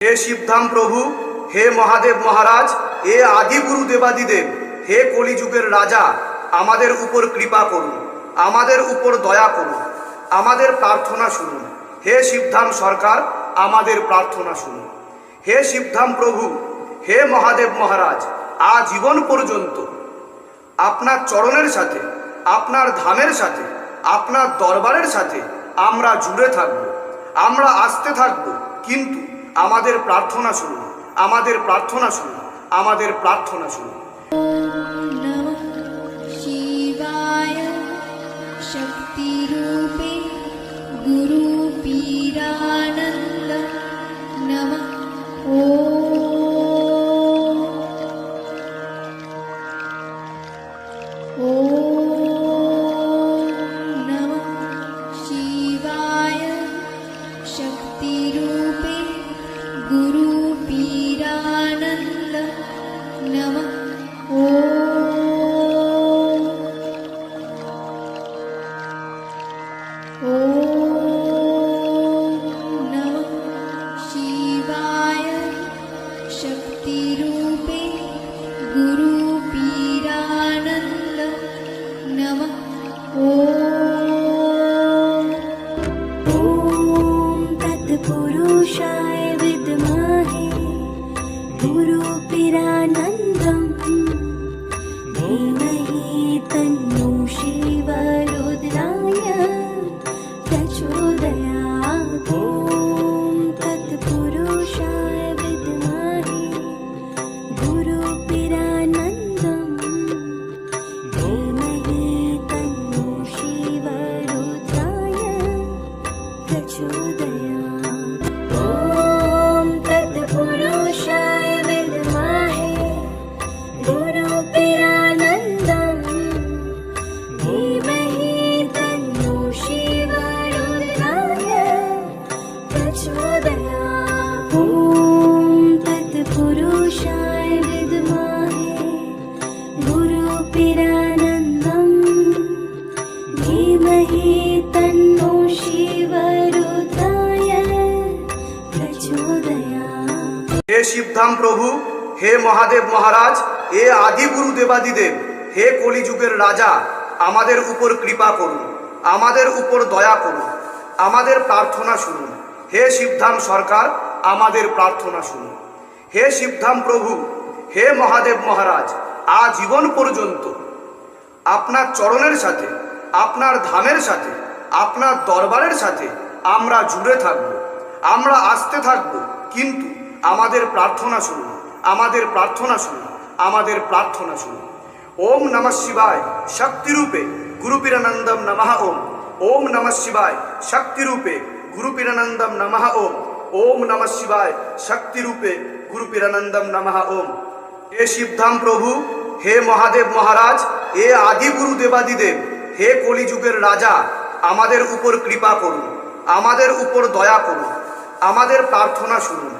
হে শিবধাম প্রভু, হে মহাদেব মহারাজ হে আদি গুরু দেবাদিদেব, হে কলিযুগের রাজা, আমাদের উপর কৃপা করুন, আমাদের উপর দয়া করুন, আমাদের প্রার্থনা শুনুন। হে শিবধাম সরকার, আমাদের প্রার্থনা শুনুন। হে শিবধাম প্রভু, হে মহাদেব মহারাজ, আজীবন পর্যন্ত আপনার চরণের সাথে, আপনার ধামের সাথে, আপনার দরবারের সাথে আমরা জুড়ে থাকব, আমরা আসতে থাকব, কিন্তু আমাদের প্রার্থনা শুনুন আমাদের প্রার্থনা শুনুন আমাদের প্রার্থনা শুনুন नमः शिवाय शक्तिरूपे गुरुपीरानन्द नमः ॐ ॐ ॐ শিবধাম প্রভু, হে মহাদেব মহারাজ হে আদি গুরু দেবাদিদেব, হে কলিযুগের রাজা, আমাদের উপর কৃপা করুন, আমাদের উপর দয়া করুন, আমাদের প্রার্থনা শুনুন। হে শিবধাম সরকার, আমাদের প্রার্থনা শুনুন। হে শিবধাম প্রভু, হে মহাদেব মহারাজ, আজীবন পর্যন্ত আপনার চরণের সাথে, আপনার ধামের সাথে, আপনার দরবারের সাথে আমরা জুড়ে থাকব, আমরা আসতে থাকব, কিন্তু আমাদের প্রার্থনা শুনুন আমাদের প্রার্থনা শুনুন আমাদের প্রার্থনা শুনুন ওম নমঃ শিবায় শক্তিরূপে গুরুপিরানন্দম নমঃ ওম। ওম নমঃ শিবায় শক্তিরূপে গুরুপিরানন্দম নমঃ ওম। ওম নমঃ শিবায় শক্তিরূপে গুরুপিরানন্দম নমঃ ওম। হে শিবধাম প্রভু, হে মহাদেব মহারাজ, হে আদি গুরু দেবাদিদেব, হে কলিযুগের রাজা, আমাদের উপর কৃপা করুন। আমাদের উপর দয়া করুন। আমাদের প্রার্থনা শুনুন।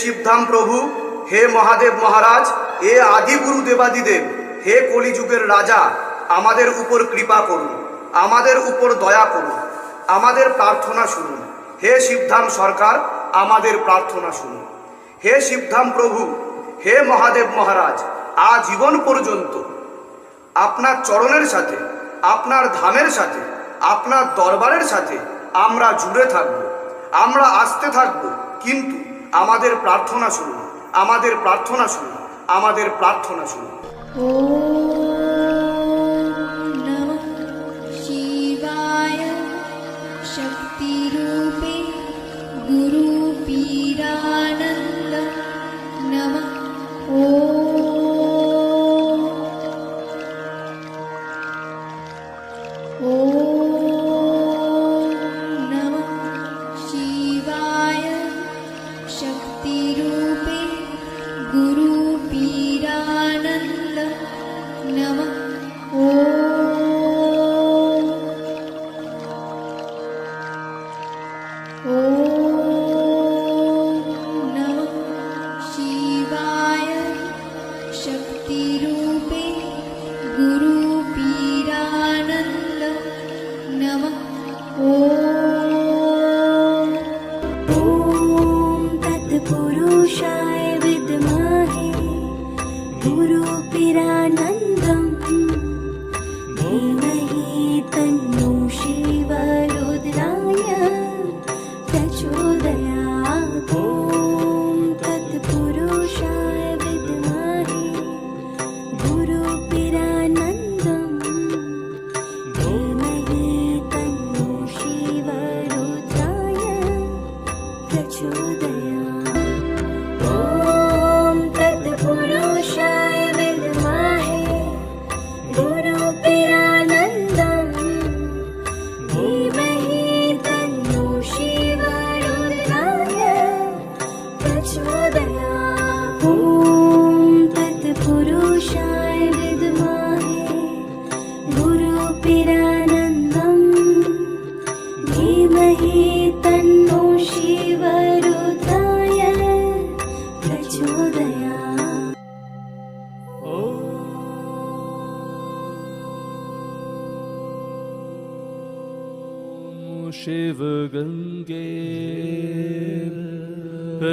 শিবধাম প্রভু, হে মহাদেব মহারাজ, এ আদিগুরু দেবাদিদেব, হে কলিযুগের রাজা, আমাদের উপর কৃপা করুন, আমাদের উপর দয়া করুন, আমাদের প্রার্থনা শুনুন। হে শিবধাম সরকার, আমাদের প্রার্থনা শুনুন। হে শিবধাম প্রভু, হে মহাদেব মহারাজ, আজীবন পর্যন্ত আপনার চরণের সাথে, আপনার ধামের সাথে, আপনার দরবারের সাথে আমরা জুড়ে থাকব, আমরা আসতে থাকব, কিন্তু আমাদের প্রার্থনা শুনুন আমাদের প্রার্থনা শুনুন আমাদের প্রার্থনা শুনুন ॐ नमः शिवाय शक्तिरूपे गुरुपीरानन्द नमः ॐ ॐ ॐ शिव गङ्गे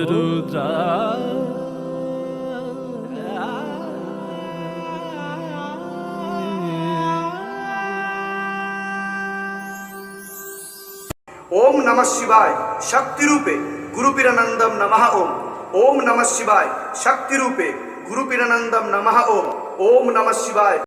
रुद्रा ओम नमः शिवाय शक्ति रूपे गुरुपिरानंदम नमः ओम ओम नमः शिवाय शक्ति रूपे गुरुपिरानंदम नमः ओम ओम नमः शिवाय